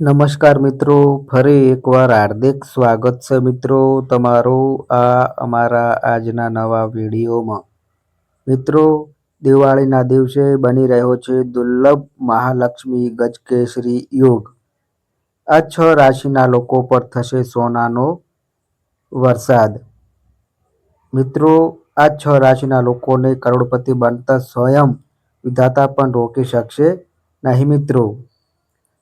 નમસ્કાર મિત્રો, ફરી એકવાર હાર્દિક સ્વાગત છે મિત્રો તમારું આ અમારા આજના નવા વિડીયોમાં. મિત્રો, દિવાળીના દિવસે બની રહ્યો છે દુર્લભ મહાલક્ષ્મી ગજકેસરી યોગ. આ છ રાશિના લોકો પર થશે સોનાનો વરસાદ. મિત્રો, આ છ રાશિના લોકોને કરોડપતિ બનતા સ્વયં વિધાતા પણ રોકી શકશે નહીં મિત્રો.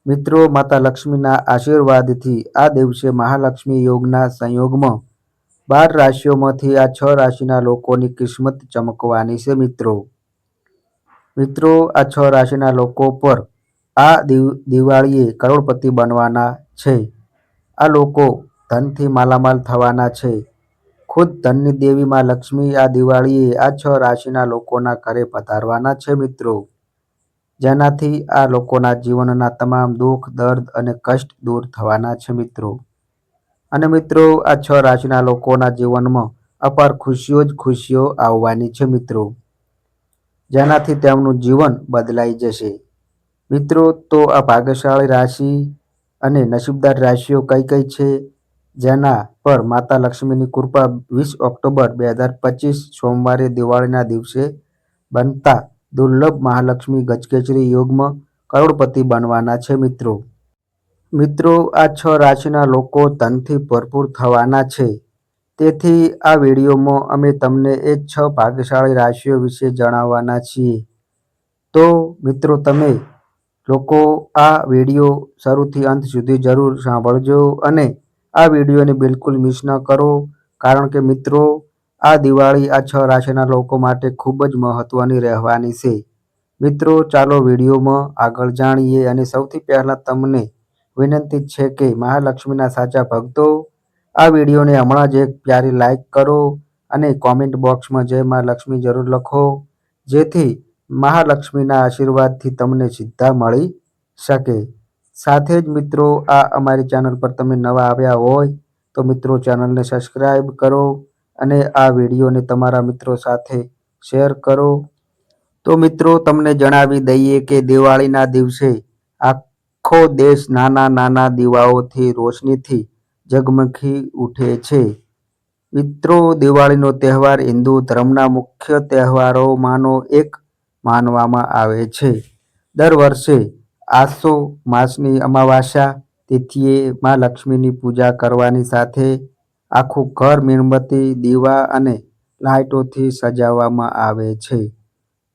મિત્રો, માતા લક્ષ્મીના આશીર્વાદથી આ દિવસે મહાલક્ષ્મી યોગના સંયોગમાં બાર રાશિઓમાંથી આ છ રાશિના લોકોની કિસ્મત ચમકવાની છે મિત્રો. મિત્રો, આ છ રાશિના લોકો પર આ દિવાળીએ કરોડપતિ બનવાના છે. આ લોકો ધનથી માલામાલ થવાના છે. ખુદ ધનની દેવી માં લક્ષ્મી આ દિવાળીએ આ છ રાશિના લોકોના ઘરે પધારવાના છે મિત્રો. જેનાથી આ લોકોના જીવનના તમામ દુઃખ, દર્દ અને કષ્ટ દૂર થવાના છે મિત્રો. અને મિત્રો, આ છ રાશિના લોકોના જીવનમાં અપાર ખુશીઓ જ ખુશીઓ આવવાની છે મિત્રો. જેનાથી તેમનું જીવન બદલાઈ જશે. મિત્રો, તો આ ભાગ્યશાળી રાશિ અને નસીબદાર રાશિઓ કઈ કઈ છે? જેના પર માતા લક્ષ્મીની કૃપા વીસ ઓક્ટોબર બે હજાર પચીસ સોમવારે દિવાળીના દિવસે બનતા દુર્લભ મહાલક્ષ્મી ગજકેચરી યોગમાં કરોડપતિ બનવાના છે મિત્રો. મિત્રો, આ છ રાશિના લોકો ધનથી ભરપૂર થવાના છે. તેથી આ વિડીયોમાં અમે તમને એ છ ભાગ્યશાળી રાશિઓ વિશે જણાવવાના છીએ. તો મિત્રો, તમે લોકો આ વીડિયો શરૂથી અંત સુધી જરૂર સાંભળજો અને આ વિડીયોને બિલકુલ મિસ ન કરો. કારણ કે મિત્રો આ દિવાળી આ છ રાશિના લોકો માટે ખૂબ જ મહત્વની રહેવાની છે. મિત્રો, ચાલો વિડીયોમાં આગળ જાણીએ અને સૌથી પહેલાં તમને વિનંતી છે કે મહાલક્ષ્મીના સાચા ભક્તો, આ વિડીયોને હમણાં જ એક પ્યારી લાઈક કરો અને કોમેન્ટ બોક્સમાં જય મહાલક્ષ્મી જરૂર લખો, જેથી મહાલક્ષ્મીના આશીર્વાદથી તમને સીધા મળી શકે. સાથે જ મિત્રો, આ અમારી ચેનલ પર તમે નવા આવ્યા હોય તો મિત્રો ચેનલને સબસ્ક્રાઈબ કરો અને આ વિડીયોને તમારા મિત્રો સાથે શેર કરો. તો મિત્રો, તમને જણાવી દઈએ કે દિવાળીના દિવસે આખો દેશ નાના નાના દીવાઓથી રોશનીથી ઝગમખી ઉઠે છે. મિત્રો, દિવાળીનો તહેવાર હિન્દુ ધર્મના મુખ્ય તહેવારોમાંનો એક માનવામાં આવે છે. દર વર્ષે આસો માસની અમાવાસ્યા તિથિએ મા લક્ષ્મીની પૂજા કરવાની સાથે આખું ઘર મીણબત્તી, દીવા અને લાઇટોથી સજાવવામાં આવે છે.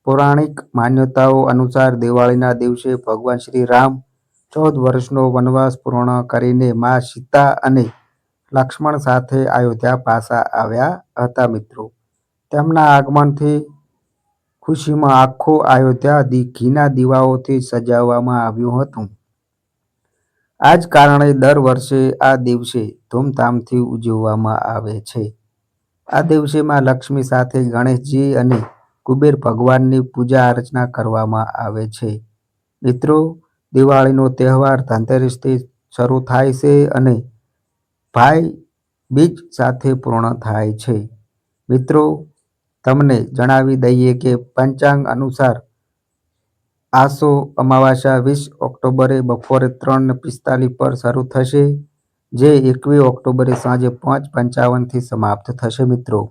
પૌરાણિક માન્યતાઓ અનુસાર દિવાળીના દિવસે ભગવાન શ્રી રામ ચૌદ વર્ષનો વનવાસ પૂર્ણ કરીને મા સીતા અને લક્ષ્મણ સાથે અયોધ્યા પાછા આવ્યા હતા મિત્રો. તેમના આગમનથી ખુશીમાં આખું અયોધ્યા ઘીના દીવાઓથી સજાવવામાં આવ્યું હતું. આ જ કારણે દર વર્ષે આ દિવસે ધૂમધામથી ઉજવવામાં આવે છે. આ દિવસે માં લક્ષ્મી સાથે ગણેશજી અને કુબેર ભગવાનની પૂજા અર્ચના કરવામાં આવે છે. મિત્રો, દિવાળીનો તહેવાર ધનતેરસથી શરૂ થાય છે અને ભાઈ બીજ સાથે પૂર્ણ થાય છે. મિત્રો, તમને જણાવી દઈએ કે પંચાંગ અનુસાર આસો અમાવાસ્યા વીસ ઓક્ટોબરે બપોરે ત્રણ પિસ્તાલીસ પર શરૂ થશે, જે એકવીસ ઓક્ટોબરે સાંજે પાંચ પંચાવનથી સમાપ્ત થશે મિત્રો.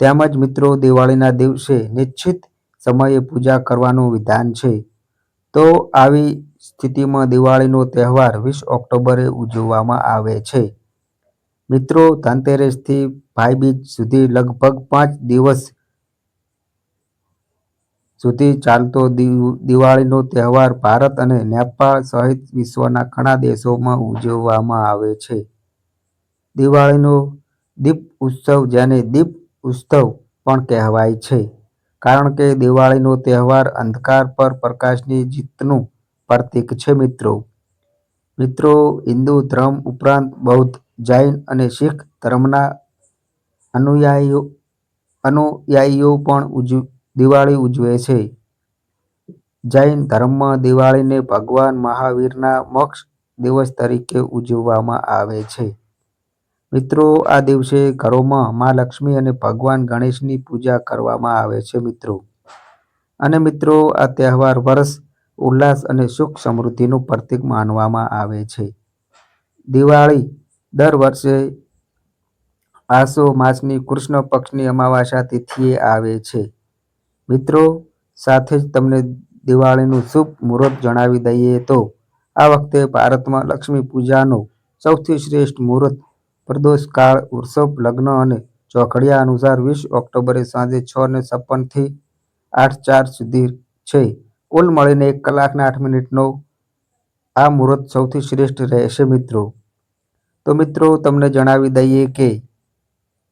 તેમજ મિત્રો, દિવાળીના દિવસે નિશ્ચિત સમયે પૂજા કરવાનું વિધાન છે. તો આવી સ્થિતિમાં દિવાળીનો તહેવાર વીસ ઓક્ટોબરે ઉજવવામાં આવે છે. મિત્રો, ધનતેરસથી ભાઈબીજ સુધી લગભગ પાંચ દિવસ સુધી ચાલતો દિવાળીનો તહેવાર ભારત અને નેપાળ સહિત વિશ્વના ઘણા દેશોમાં ઉજવવામાં આવે છે. દિવાળીનો દીપ ઉત્સવ જેને દીપ ઉત્સવ પણ કહેવાય છે. કારણ કે દિવાળીનો તહેવાર અંધકાર પર પ્રકાશની જીતનું પ્રતીક છે મિત્રો. મિત્રો, હિન્દુ ધર્મ ઉપરાંત બૌદ્ધ, જૈન અને શીખ ધર્મના અનુયાયીઓ અનુયાયીઓ પણ દિવાળી ઉજવે છે જૈન ધર્મમાં દિવાળીને ભગવાન મહાવીરના મોક્ષ દિવસ તરીકે ઉજવવામાં આવે છે મિત્રો, આ દિવસે ઘરોમાં મા લક્ષ્મી અને ભગવાન ગણેશની પૂજા કરવામાં આવે છે મિત્રો અને મિત્રો, આ તહેવાર વર્ષ ઉલ્લાસ અને સુખ સમૃદ્ધિનું પ્રતીક માનવામાં આવે છે. દિવાળી દર વર્ષે આસો માસની કૃષ્ણ પક્ષની અમાવાસા તિથિએ આવે છે. મિત્રો, સાથે જ તમને દિવાળીનું શુભ મુહૂર્ત જણાવી દઈએ તો, આ વખતે ભારતમાં લક્ષ્મી પૂજાનો સૌથી શ્રેષ્ઠ મુહૂર્ત પ્રદોષ કાળ વૃષભ, લગ્ન અને ચોઘડિયા અનુસાર વીસ ઓક્ટોબરે સાંજે છ ને છપ્પનથી આઠ ચાર સુધી છે. કુલ મળીને એક કલાક ને આઠ મિનિટનો આ મુહૂર્ત સૌથી શ્રેષ્ઠ રહેશે મિત્રો. તો મિત્રો, તમને જણાવી દઈએ કે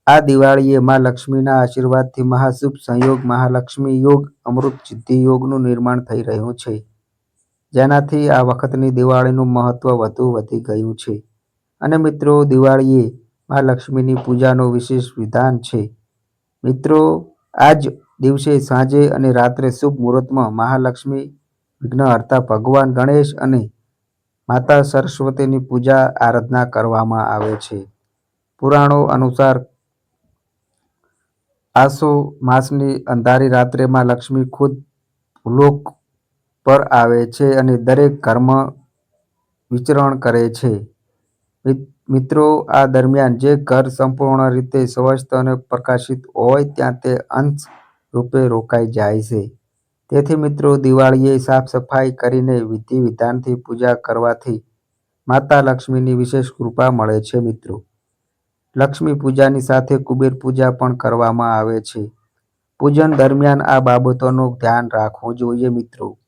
આ દિવાળીએ માં લક્ષ્મીના આશીર્વાદથી મહાશુભ સંયોગ, મહાલક્ષ્મી યોગ, અમૃત સિદ્ધિ યોગનું નિર્માણ થઈ રહ્યું છે. જેનાથી આ વખતની દિવાળીનું મહત્વ વધુ વધી ગયું છે. અને મિત્રો, દિવાળીએ મા લક્ષ્મીની પૂજાનો વિશેષ વિધાન છે. મિત્રો, આજ દિવસે સાંજે અને રાત્રે શુભ મુહૂર્તમાં મહાલક્ષ્મી વિઘ્નહર્તા ભગવાન ગણેશ અને માતા સરસ્વતીની પૂજા આરાધના કરવામાં આવે છે. પુરાણો અનુસાર આસો માસની અંધારી રાત્રેમાં લક્ષ્મી ખુદ ભૂલોક પર આવે છે અને દરેક ઘરમાં વિચરણ કરે છે. મિત્રો, આ દરમિયાન જે ઘર સંપૂર્ણ રીતે સ્વસ્થ અને પ્રકાશિત હોય ત્યાં તે અંશ રૂપે રોકાઈ જાય છે. તેથી મિત્રો, દિવાળીએ સાફ સફાઈ કરીને વિધિ વિધાનથી પૂજા કરવાથી માતા લક્ષ્મીની વિશેષ કૃપા મળે છે મિત્રો. લક્ષ્મી પૂજાની સાથે કુબેર પૂજા પણ કરવામાં આવે છે. પૂજન દરમિયાન આ બાબતોનું ધ્યાન રાખવું જોઈએ મિત્રો.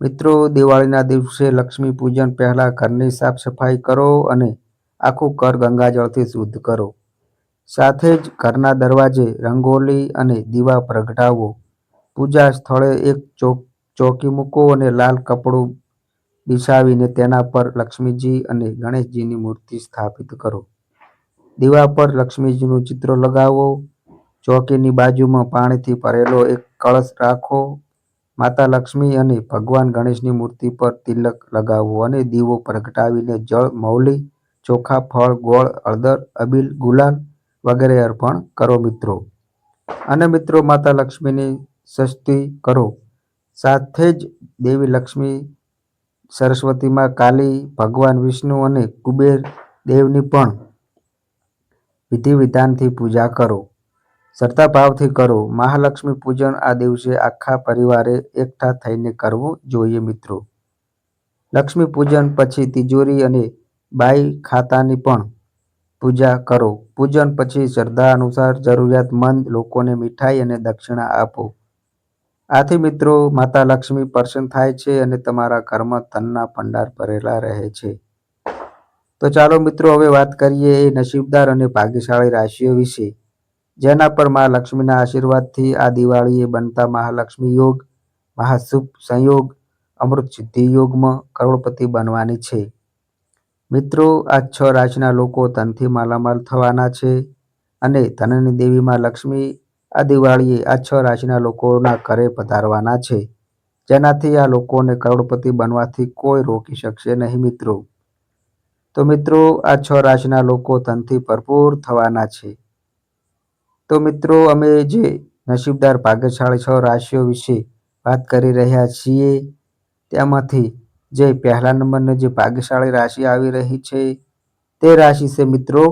મિત્રો, દિવાળીના દિવસે લક્ષ્મી પૂજન પહેલાં ઘરની સાફ સફાઈ કરો અને આખું ઘર ગંગાજળથી શુદ્ધ કરો. સાથે જ ઘરના દરવાજે રંગોલી અને દીવા પ્રગટાવો. પૂજા સ્થળે એક ચોક, ચોકી મૂકો અને લાલ કપડું બિછાવીને તેના પર લક્ષ્મીજી અને ગણેશજીની મૂર્તિ સ્થાપિત કરો. દીવા પર લક્ષ્મીજીનું ચિત્ર લગાવો. ચોકીની બાજુમાં પાણીથી ભરેલો એક કળશ રાખો. માતા લક્ષ્મી અને ભગવાન ગણેશની મૂર્તિ પર તિલક લગાવો અને દીવો પ્રગટાવીને જળ, મૌલી, ચોખા, ફળ, ગોળ, હળદર, અબીલ, ગુલાલ વગેરે અર્પણ કરો મિત્રો. અને મિત્રો માતા લક્ષ્મીની સસ્તી કરો. સાથે જ દેવી લક્ષ્મી, સરસ્વતીમાં કાલી, ભગવાન વિષ્ણુ અને કુબેર દેવની પણ વિધિ વિધાનથી પૂજા કરો. શ્રદ્ધાભાવથી કરો. મહાલક્ષ્મી પૂજન આ દિવસે આખા પરિવારે એકઠા થઈને કરવું જોઈએ મિત્રો. લક્ષ્મી પૂજન પછી તિજોરી અને બાઈ ખાતાની પણ પૂજા કરો. પૂજન પછી શ્રદ્ધા અનુસાર જરૂરિયાતમંદ લોકોને મીઠાઈ અને દક્ષિણા આપો. આથી મિત્રો, માતા લક્ષ્મી પ્રસન્ન થાય છે અને તમારા ઘરમાં ધનના ભંડાર ભરેલા રહે છે. તો ચાલો મિત્રો હવે વાત કરીએ એ નસીબદાર અને ભાગ્યશાળી રાશિઓ વિશે. જેના પર મા લક્ષ્મીના આશીર્વાદથી આ દિવાળીએ બનતા મહાલક્ષ્મી યોગ, મહાશુભ સંયોગ, અમૃત સિદ્ધિ યોગમાં કરોડપતિ બનવાની છે. મિત્રો આ છ રાશિના લોકો ધનથી માલામાલ થવાના છે અને ધનની દેવી મા લક્ષ્મી આ દિવાળીએ આ છ રાશિના લોકોના ઘરે પધારવાના છે. જેનાથી આ લોકોને કરોડપતિ બનવાથી કોઈ રોકી શકશે નહીં મિત્રો. તો મિત્રો, આ છ રાશિના લોકો ધનથી ભરપૂર થવાના છે. તો મિત્રો, અમે જે નસીબદાર ભાગ્યશાળી છ રાશિઓ વિશે વાત કરી રહ્યા છીએ, તેમાંથી જે પહેલા નંબરની જે ભાગ્યશાળી રાશિ આવી રહી છે, તે રાશિ છે મિત્રો,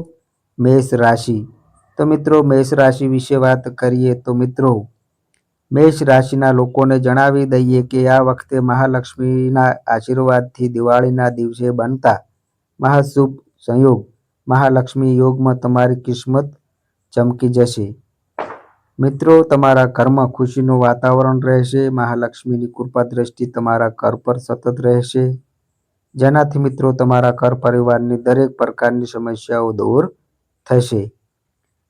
મેષ રાશિ. તો મિત્રો, મેષ રાશિ વિશે વાત કરીએ તો મિત્રો, મેષ રાશિના લોકોને જણાવી દઈએ કે આ વખતે મહાલક્ષ્મીના આશીર્વાદથી દિવાળીના દિવસે બનતા મહાશુભ સંયોગ મહાલક્ષ્મી યોગમાં તમારી કિસ્મત ચમકી જશે. મિત્રો, તમારા ઘરમાં ખુશીનું વાતાવરણ રહેશે. મહાલક્ષ્મીની કૃપા દ્રષ્ટિ તમારા ઘર પર સતત રહેશે. જેનાથી મિત્રો, તમારા ઘર પરિવારની દરેક પ્રકારની સમસ્યાઓ દૂર થશે.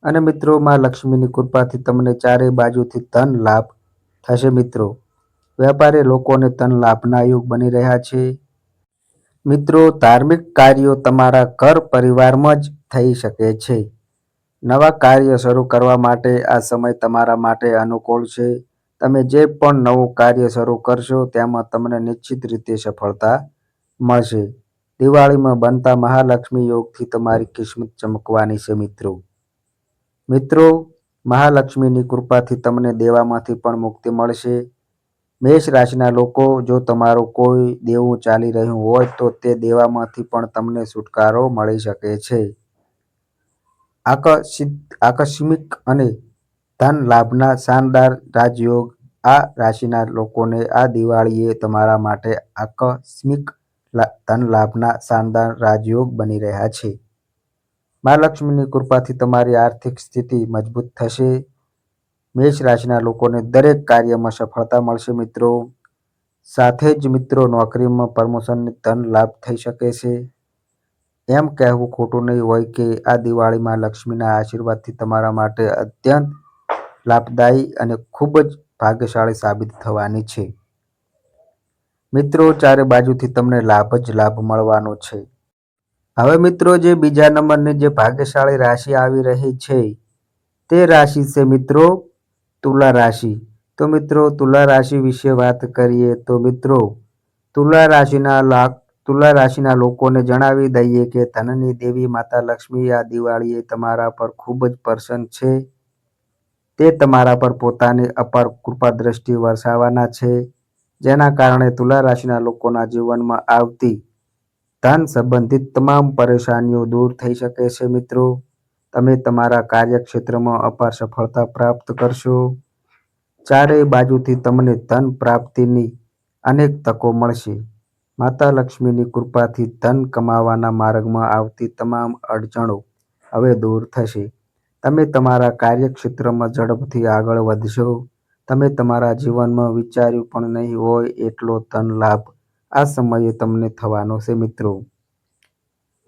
અને મિત્રો મા લક્ષ્મીની કૃપાથી તમને ચારે બાજુથી ધન લાભ થશે મિત્રો. વેપારી લોકોને ધન લાભના યોગ બની રહ્યા છે. મિત્રો, ધાર્મિક કાર્યો તમારા ઘર પરિવારમાં જ થઈ શકે છે. નવા કાર્ય શરૂ કરવા માટે આ સમય તમારા માટે અનુકૂળ છે. તમે જે પણ નવું કાર્ય શરૂ કરશો, તેમાં તમને નિશ્ચિત રીતે સફળતા મળશે. દિવાળીમાં બનતા મહાલક્ષ્મી યોગથી તમારી કિસ્મત ચમકવાની છે, મિત્રો. મિત્રો, મહાલક્ષ્મીની કૃપાથી તમને દેવામાંથી પણ મુક્તિ મળશે. મેષ રાશિના લોકો, જો તમારું કોઈ દેવું ચાલી રહ્યું હોય, તો તે દેવામાંથી પણ તમને છુટકારો મળી શકે છે. આકસ્મિક અને ધન લાભના શાનદાર રાજયોગ. આ રાશિના લોકોને આ દિવાળીએ તમારા માટે આકસ્મિક ધન લાભના શાનદાર રાજયોગ બની રહ્યા છે. મા લક્ષ્મીની કૃપાથી તમારી આર્થિક સ્થિતિ મજબૂત થશે. મેષ રાશિના લોકોને દરેક કાર્યમાં સફળતા મળશે. મિત્રો, સાથે જ મિત્રો, નોકરીમાં પ્રમોશનની ધન લાભ થઈ શકે છે. એમ કહેવું ખોટું નહીં હોય કે આ દિવાળીમાં લક્ષ્મીના આશીર્વાદથી તમારા માટે અત્યંત લાભદાયી અને ખૂબ જ ભાગ્યશાળી સાબિત થવાની છે. મિત્રો, ચારે બાજુથી તમને લાભ જ લાભ મળવાનો છે. હવે મિત્રો, જે બીજા નંબરની જે ભાગ્યશાળી રાશિ આવી રહી છે, તે રાશિ છે મિત્રો તુલા રાશિ. તો મિત્રો, તુલા રાશિ વિશે વાત કરીએ તો મિત્રો, તુલા રાશિના લાખ, તુલા રાશિના લોકોને જણાવી દઈએ કે ધનની દેવી માતા લક્ષ્મી આ દિવાળીએ તમારા પર ખૂબ જ પ્રસન્ન છે. તે તમારા પર પોતાની અપાર કૃપા દ્રષ્ટિ વરસાવવાના છે, જેના કારણે તુલા રાશિના લોકોના જીવનમાં આવતી ધન સંબંધિત તમામ પરેશાનીઓ દૂર થઈ શકે છે મિત્રો. તમે તમારા કાર્યક્ષેત્રમાં અપાર સફળતા પ્રાપ્ત કરશો. ચારેય બાજુથી તમને ધન પ્રાપ્તિની અનેક તકો મળશે. માતા લક્ષ્મીની કૃપાથી ધન કમાવાના માર્ગમાં આવતી તમામ અડચણો હવે દૂર થશે. તમે તમારા કાર્યક્ષેત્રમાં ઝડપથી આગળ વધશો. તમે તમારા જીવનમાં વિચાર્યું પણ નહીં હોય એટલો ધન લાભ આ સમયે તમને થવાનો છે, મિત્રો.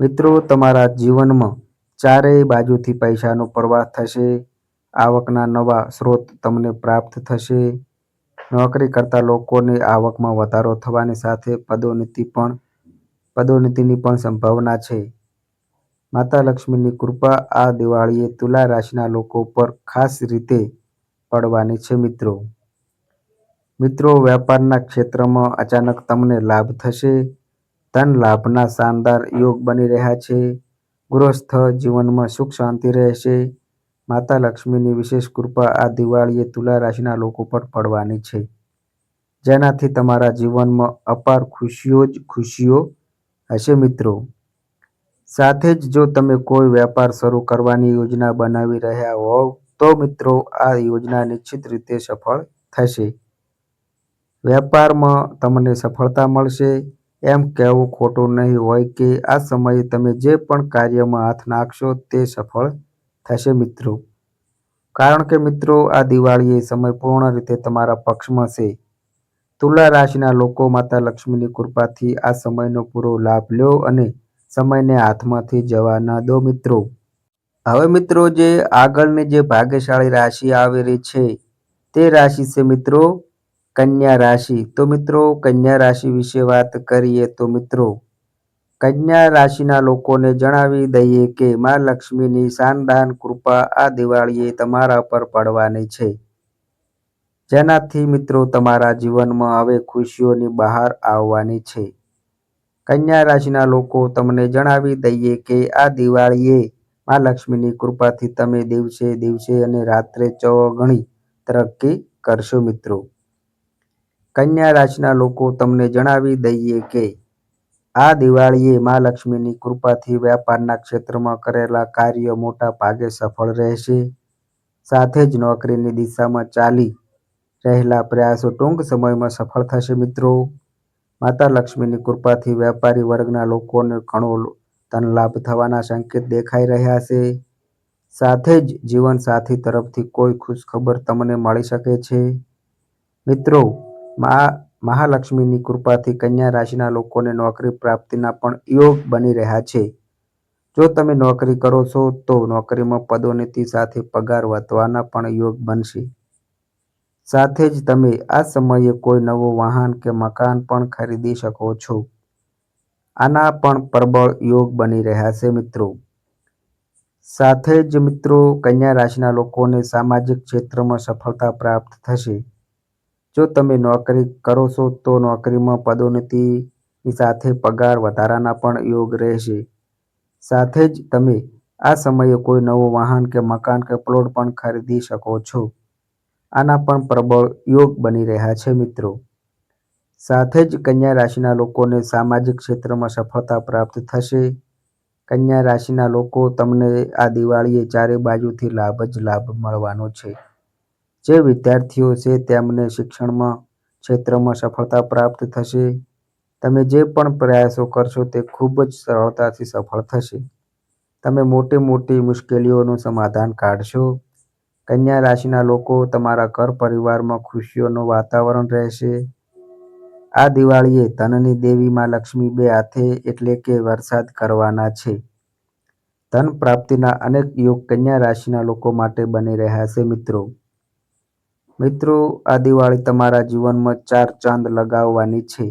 મિત્રો, તમારા જીવનમાં ચારેય બાજુથી પૈસાનો પ્રવાહ થશે. આવકના નવા સ્ત્રોત તમને પ્રાપ્ત થશે. નોકરી કરતા લોકોની આવકમાં વધારો થવાની સાથે પદોન્નતિ પણ, પદોન્નતિની પણ સંભાવના છે. માતા લક્ષ્મીની કૃપા આ દિવાળીએ તુલા રાશિના લોકો પર ખાસ રીતે પડવાની છે મિત્રો. મિત્રો વેપારના ક્ષેત્રમાં અચાનક તમને લાભ થશે. ધન લાભના શાનદાર યોગ બની રહ્યા છે. ગૃહસ્થ જીવનમાં સુખ, શાંતિ રહેશે. માતા લક્ષ્મીની વિશેષ કૃપા આ દિવાળીએ તુલા રાશિના લોકો પર પડવાની છે. જેનાથી તમારા જીવનમાં અપાર ખુશીઓ જ ખુશીઓ હશે મિત્રો. સાથે જ જો તમે કોઈ વેપાર શરૂ કરવાની યોજના બનાવી રહ્યા હોવ, તો મિત્રો આ યોજના નિશ્ચિત રીતે સફળ થશે. વેપારમાં તમને સફળતા મળશે. એમ કહેવું ખોટું નહીં હોય કે આ સમયે તમે જે પણ કાર્યમાં હાથ નાખશો તે સફળ થશે મિત્રો. કારણ કે મિત્રો, આ દિવાળીએ સમય પૂર્ણ રીતે તમારા પક્ષમાં છે. તુલા રાશિના લોકો માતા લક્ષ્મીની કૃપાથી આ સમયનો પૂરો લાભ લો અને સમયને હાથમાંથી જવા ન દો મિત્રો. હવે મિત્રો, જે આગળની જે ભાગ્યશાળી રાશિ આવેલી છે તે રાશિ છે મિત્રો કન્યા રાશિ. તો મિત્રો, કન્યા રાશિ વિશે વાત કરીએ તો મિત્રો, કન્યા રાશિના લોકોને જણાવી દઈએ કે મા લક્ષ્મીની શાનદાન કૃપા આ દિવાળીએ તમારા પર પડવાની છે. જેનાથી મિત્રો તમારા જીવનમાં હવે ખુશીઓની બહાર આવવાની છે. કન્યા રાશિના લોકો તમને જણાવી દઈએ કે આ દિવાળીએ મા લક્ષ્મીની કૃપાથી તમે દિવસે દિવસે અને રાત્રે ચોગણી તરક્કી કરશો મિત્રો. કન્યા રાશિના લોકો તમને જણાવી દઈએ કે આ દિવાળીએ મા લક્ષ્મીની કૃપાથી વેપારના ક્ષેત્રમાં કરેલા કાર્યો મોટા ભાગે સફળ રહેશે. સાથે જ નોકરીની દિશામાં ચાલી રહેલા પ્રયાસો ટૂંક સમયમાં સફળ થશે મિત્રો. માતા લક્ષ્મીની કૃપાથી વેપારી વર્ગના લોકોને ઘણો ધન લાભ થવાના સંકેત દેખાઈ રહ્યા છે. સાથે જ જીવનસાથી તરફથી કોઈ ખુશખબર તમને મળી શકે છે. મિત્રો મહાલક્ષ્મીની કૃપાથી કન્યા રાશિના લોકોને નોકરી પ્રાપ્તિના પણ યોગ બની રહ્યા છે. જો તમે નોકરી કરો છો, તો નોકરીમાં પદોન્નતિ સાથે પગાર વધવાના પણ યોગ બનશે. સાથે જ તમે આ સમયે કોઈ નવું વાહન કે મકાન પણ ખરીદી શકો છો. આના પણ પ્રબળ યોગ બની રહ્યા છે મિત્રો. સાથે જ મિત્રો, કન્યા રાશિના લોકોને સામાજિક ક્ષેત્રમાં સફળતા પ્રાપ્ત થશે. જો તમે નોકરી કરો છો, તો નોકરીમાં પદોન્નતિની સાથે પગાર વધારાના પણ યોગ રહેશે. સાથે જ તમે આ સમયે કોઈ નવું વાહન કે મકાન કે પ્લોટ પણ ખરીદી શકો છો. આના પણ પ્રબળ યોગ બની રહ્યા છે મિત્રો. સાથે જ કન્યા રાશિના લોકોને સામાજિક ક્ષેત્રમાં સફળતા પ્રાપ્ત થશે. કન્યા રાશિના લોકો તમને આ દિવાળીએ ચારે બાજુથી લાભ જ લાભ મળવાનો છે. જે વિદ્યાર્થીઓ છે તેમને શિક્ષણમાં ક્ષેત્રમાં સફળતા પ્રાપ્ત થશે. તમે જે પણ પ્રયાસો કરશો તે ખૂબ જ સરળતાથી સફળ થશે. તમે મોટી મોટી મુશ્કેલીઓનું સમાધાન કાઢશો. કન્યા રાશિના લોકો તમારા ઘર પરિવારમાં ખુશીઓનું વાતાવરણ રહેશે. આ દિવાળીએ ધનની દેવી માં લક્ષ્મી બે હાથે એટલે કે વરસાદ કરવાના છે. ધન પ્રાપ્તિના અનેક યોગ કન્યા રાશિના લોકો માટે બની રહ્યા છે મિત્રો. મિત્રો, આ દિવાળી તમારા જીવનમાં ચાર ચાંદ લગાવવાની છે.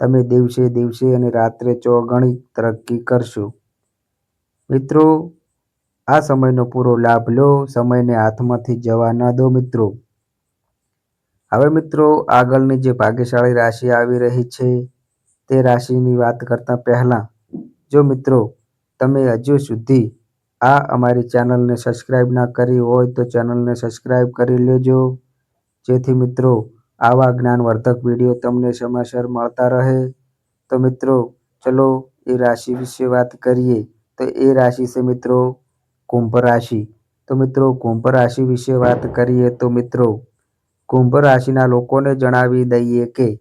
તમે દિવસે દિવસે અને રાત્રે ચોગણી તરક્કી કરશો. મિત્રો, આ સમયનો પૂરો લાભ લો, સમયને હાથમાંથી જવા ન દો મિત્રો. હવે મિત્રો, આગળની જે ભાગ્યશાળી રાશિ આવી રહી છે, તે રાશિની વાત કરતાં પહેલાં, જો મિત્રો, તમે હજુ સુધી આ અમારી ચેનલને સબસ્ક્રાઈબ ના કરી હોય તો ચેનલને સબસ્ક્રાઈબ કરી લેજો. જેથી મિત્રો, આવા જ્ઞાનવર્ધક વીડિયો તમને સમયસર મળતા રહે. તો મિત્રો, ચલો એ રાશિ વિશે વાત કરીએ. તો એ રાશિ છે મિત્રો, કુંભ રાશિ. તો મિત્રો, કુંભ રાશિ વિશે વાત કરીએ તો મિત્રો, કુંભ રાશિના લોકોને જણાવી દઈએ કે,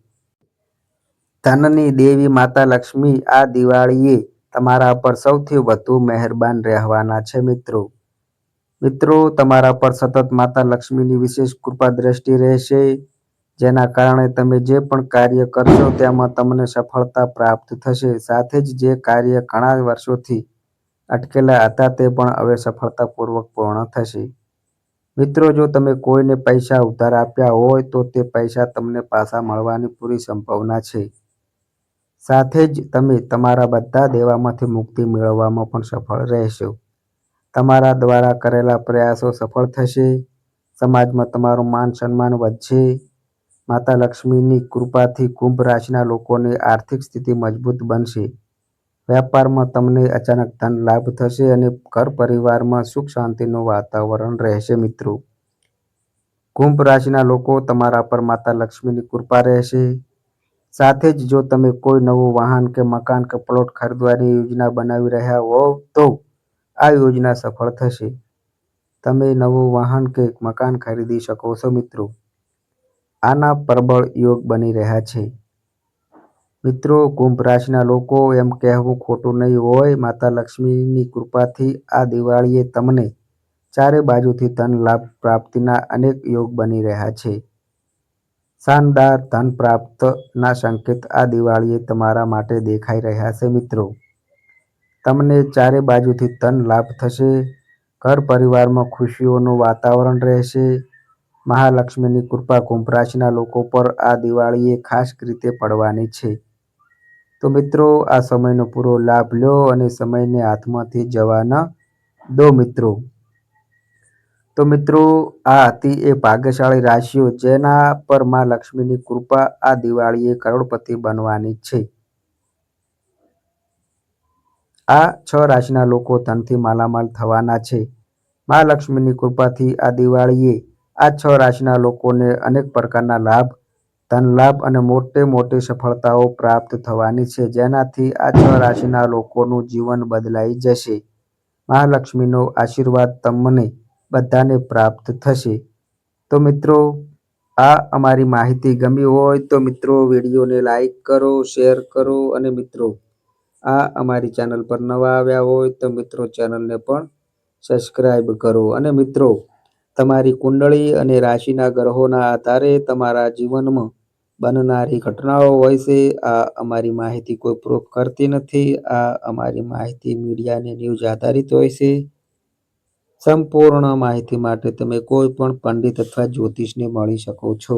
ધનની દેવી માતા લક્ષ્મી આ દિવાળીએ તમારા પર સૌથી વધુ મહેરબાન રહેવાના છે મિત્રો. મિત્રો, તમારા પર સતત માતા લક્ષ્મીની વિશેષ કૃપા દ્રષ્ટિ રહેશે. જેના કારણે તમે જે પણ કાર્ય કરશો, તેમાં તમને સફળતા પ્રાપ્ત થશે. સાથે જ જે કાર્ય ઘણા વર્ષોથી અટકેલા હતા, તે પણ હવે સફળતાપૂર્વક પૂર્ણ થશે. મિત્રો, જો તમે કોઈને પૈસા ઉધાર આપ્યા હોય, તો તે પૈસા તમને પાછા મળવાની પૂરી સંભાવના છે. સાથે જ તમે તમારા બધા દેવામાંથી મુક્તિ મેળવવામાં પણ સફળ રહેશો. તમારા દ્વારા કરેલા પ્રયાસો સફળ થશે. સમાજમાં તમારું માન સન્માન વધશે. માતા લક્ષ્મીની કૃપાથી કુંભ રાશિના લોકોની આર્થિક સ્થિતિ મજબૂત બનશે. વ્યાપારમાં તમને અચાનક ધન લાભ થશે અને ઘર પરિવારમાં સુખ શાંતિનું વાતાવરણ રહેશે મિત્રો. કુંભ રાશિના લોકો તમારા પર માતા લક્ષ્મીની કૃપા રહેશે. સાથે જ જો તમે કોઈ નવું વાહન કે મકાન કે પ્લોટ ખરીદવાની યોજના બનાવી રહ્યા હોવ તો આ યોજના સફળ થશે. તમે નવું વાહન કે મકાન ખરીદી શકો છો મિત્રો. આના પ્રબળ યોગ બની રહ્યા છે. મિત્રો, કુંભ રાશિના લોકો એમ કહેવું ખોટું નહીં હોય, માતા લક્ષ્મીની કૃપાથી આ દિવાળીએ તમને ચારે બાજુથી ધન લાભ પ્રાપ્તિના અનેક યોગ બની રહ્યા છે. શાનદાર ધન પ્રાપ્તના સંકેત આ દિવાળીએ તમારા માટે દેખાઈ રહ્યા છે મિત્રો. તમને ચારે બાજુથી ધન લાભ થશે. ઘર પરિવારમાં ખુશીઓનું વાતાવરણ રહેશે. મહાલક્ષ્મીની કૃપા કુંભ રાશિના લોકો પર આ દિવાળીએ ખાસ રીતે પડવાની છે. તો મિત્રો, આ સમયનો પૂરો લાભ લો અને સમયને હાથમાંથી જવા દો મિત્રો. તો મિત્રો, આ હતી એ ભાગ્યશાળી રાશિઓ જેના પર મા લક્ષ્મીની કૃપા આ દિવાળીએ કરોડપતિ બનવાની છે. આ છ રાશિના લોકો ધનથી માલામાલ થવાના છે. મહાલક્ષ્મીની કૃપાથી આ દિવાળીએ આ છ રાશિના લોકોને અનેક પ્રકારના લાભ ધન લાભ અને મોટે મોટી સફળતાઓ પ્રાપ્ત થવાની છે, જેનાથી આ છ રાશિના લોકોનું જીવન બદલાઈ જશે. મહાલક્ષ્મીનો આશીર્વાદ તમને બધાને પ્રાપ્ત થશે. તો મિત્રો, આ અમારી માહિતી ગમી હોય તો મિત્રો, વિડીયોને લાઈક કરો, શેર કરો અને મિત્રો આ અમારી ચેનલ પર નવા આવ્યા હોય તો મિત્રો ચેનલને પણ સબસ્ક્રાઈબ કરો. અને મિત્રો, તમારી કુંડળી અને રાશિના ગ્રહોના આધારે તમારા જીવનમાં બનનારી ઘટનાઓ હોય છે, આ અમારી માહિતી કોઈ પ્રૂફ કરતી નથી, આ અમારી માહિતી મીડિયાને ન્યૂઝ આધારિત હોય છે. સંપૂર્ણ માહિતી માટે તમે કોઈ પણ પંડિત અથવા જ્યોતિષને મળી શકો છો.